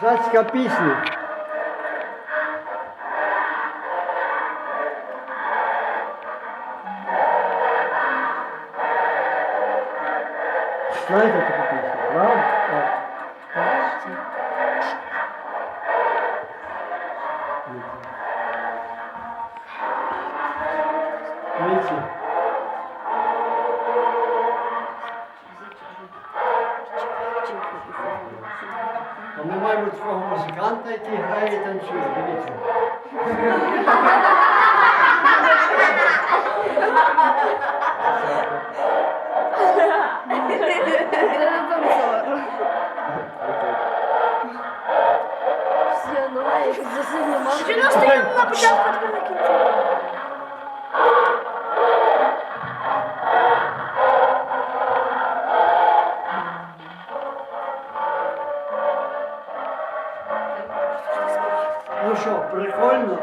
Козацька пісня. Знаєте таку пісню, правда? Так. Дивіться. А ми маємо такого музиканта, який грає і танцює. Дивіться. Все, ну а як засильно Чи нас стоїмо на початку а на кінці? Ну що, прикольно?